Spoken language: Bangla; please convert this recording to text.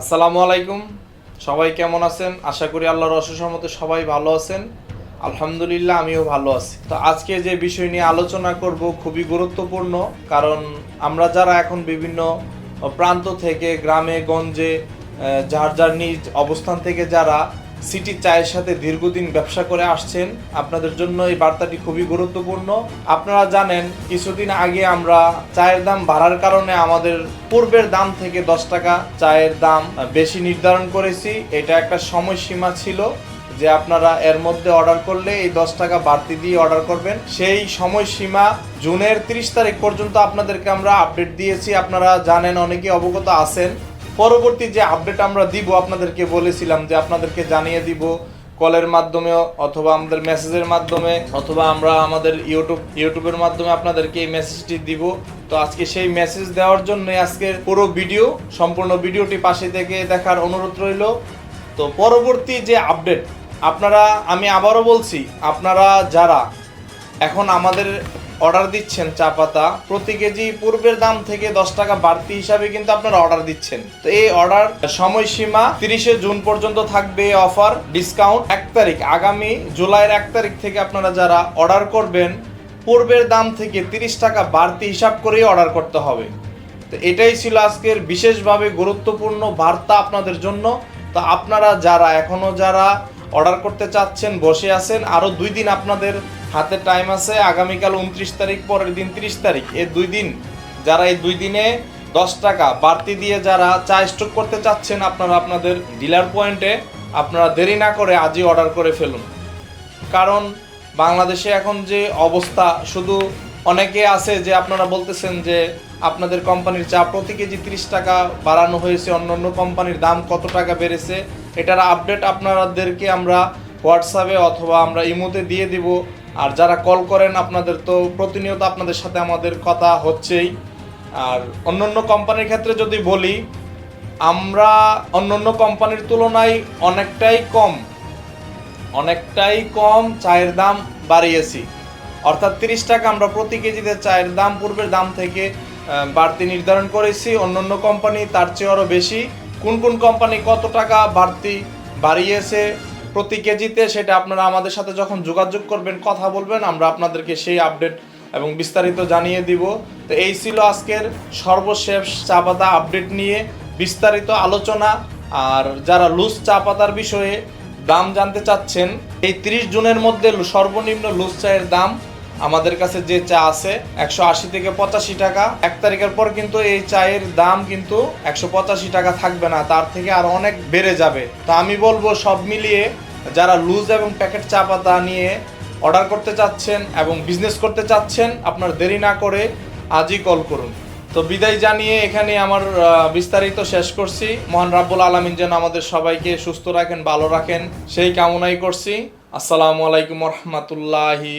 আসসালামু আলাইকুম। সবাই কেমন আছেন? আশা করি আল্লাহর অসুসমতে মতে সবাই ভালো আছেন। আলহামদুলিল্লাহ, আমিও ভালো আছি। তো আজকে যে বিষয় নিয়ে আলোচনা করব খুবই গুরুত্বপূর্ণ, কারণ আমরা যারা এখন বিভিন্ন প্রান্ত থেকে, গ্রামে, গঞ্জে যার যার নিজ অবস্থান থেকে যারা সিটি চায়ের সাথে দীর্ঘদিন ব্যবসা করে আসছেন। আপনাদের জন্য এই বার্তাটি খুবই গুরুত্বপূর্ণ। আপনারা জানেন, কিছুদিন আগে আমরা চায়ের দাম বাড়ার কারণে আমাদের পূর্বের দাম থেকে দশ টাকা চায়ের দাম বেশি নির্ধারণ করেছি। এটা একটা সময়সীমা ছিল যে আপনারা এর মধ্যে অর্ডার করলে এই দশ টাকা বাড়তি দিয়ে অর্ডার করবেন। সেই সময়সীমা জুনের তিরিশ তারিখ পর্যন্ত আপনাদেরকে আমরা আপডেট দিয়েছি। আপনারা জানেন অনেকে অবগত আছেন। পরবর্তী যে আপডেট আমরা দিব, আপনাদেরকে বলেছিলাম যে আপনাদেরকে জানিয়ে দিব কলের মাধ্যমে অথবা আমাদের মেসেজের মাধ্যমে অথবা আমরা আমাদের ইউটিউব ইউটিউবের মাধ্যমে আপনাদেরকে এই মেসেজটি দিব। তো আজকে সেই মেসেজ দেওয়ার জন্য আজকের পুরো ভিডিও সম্পূর্ণ ভিডিওটি পাশে থেকে দেখার অনুরোধ রইল। তো পরবর্তী যে আপডেট আপনারা, আমি আবারও বলছি, আপনারা যারা এখন আমাদের অর্ডার দিচ্ছেন চা পাতা। প্রতি কেজি পূর্বের দাম থেকে দশ টাকা বাড়তি হিসাবে কিন্তু আপনারা অর্ডার দিচ্ছেন। তো এই অর্ডার সময়সীমা তিরিশে জুন পর্যন্ত থাকবে অফার, ডিসকাউন্ট। এক তারিখ, আগামী জুলাইয়ের এক তারিখ থেকে আপনারা যারা অর্ডার করবেন, পূর্বের দাম থেকে তিরিশ টাকা বাড়তি হিসাব করেই অর্ডার করতে হবে। তো এটাই ছিল আজকের বিশেষভাবে গুরুত্বপূর্ণ বার্তা আপনাদের জন্য। তো আপনারা যারা এখনও যারা অর্ডার করতে চাচ্ছেন, বসে আছেন আরও দুই দিন আপনাদের হাতে টাইম আছে, আগামীকাল উনত্রিশ তারিখ, পরের দিন তিরিশ তারিখ। এই দুই দিন, যারা এই দুই দিনে দশ টাকা বাড়তি দিয়ে যারা চা স্টক করতে চাচ্ছেন, আপনারা আপনাদের ডিলার পয়েন্টে আপনারা দেরি না করে আজই অর্ডার করে ফেলুন। কারণ বাংলাদেশে এখন যে অবস্থা, শুধু অনেকে আছে যে আপনারা বলতেছেন যে আপনাদের কোম্পানির চা প্রতি কেজি তিরিশ টাকা বাড়ানো হয়েছে অন্য অন্য কোম্পানির দাম কত টাকা বেড়েছে, এটার আপডেট আপনাদেরকে আমরা হোয়াটসঅ্যাপে অথবা আমরা ইমোতে দিয়ে দিব। আর যারা কল করেন, আপনাদের তো প্রতিনিয়ত আপনাদের সাথে আমাদের কথা হচ্ছেই। আর অন্য অন্য কোম্পানির ক্ষেত্রে যদি বলি, আমরা অন্য অন্য কোম্পানির তুলনায় অনেকটাই কম অনেকটাই কম চায়ের দাম বাড়িয়েছি। অর্থাৎ তিরিশ টাকা আমরা প্রতি কেজিতে চায়ের দাম পূর্বের দাম থেকে বাড়তি নির্ধারণ করেছি। অন্যান্য কোম্পানি তার চেয়ে আরও বেশি। কোন কোন কোম্পানি কত টাকা বাড়তি বাড়িয়েছে প্রতি কেজিতে, সেটা আপনারা আমাদের সাথে যখন যোগাযোগ করবেন, কথা বলবেন, আমরা আপনাদেরকে সেই আপডেট এবং বিস্তারিত জানিয়ে দিব। তো এই ছিল আজকের সর্বশেষ চা পাতা আপডেট নিয়ে বিস্তারিত আলোচনা। আর যারা লুজ চা পাতার বিষয়ে দাম জানতে চাচ্ছেন, এই তিরিশ জুনের মধ্যে সর্বনিম্ন লুজ চায়ের দাম আমাদের কাছে যে চা আছে, একশো আশি থেকে পঁচাশি টাকা। এক তারিখের পর কিন্তু এই চায়ের দাম কিন্তু একশো পঁচাশি টাকা থাকবে না, তার থেকে আরও অনেক বেড়ে যাবে। তো আমি বলব সব মিলিয়ে যারা লুজ এবং প্যাকেট চা পাতা নিয়ে অর্ডার করতে চাচ্ছেন এবং বিজনেস করতে চাচ্ছেন, আপনার দেরি না করে আজই কল করুন। তো বিদায় জানিয়ে এখানে আমার বিস্তারিত শেষ করছি। মহান রাব্বুল আলমিন যেন আমাদের সবাইকে সুস্থ রাখেন, ভালো রাখেন, সেই কামনাই করছি। আসসালামু আলাইকুম রহমতুল্লাহি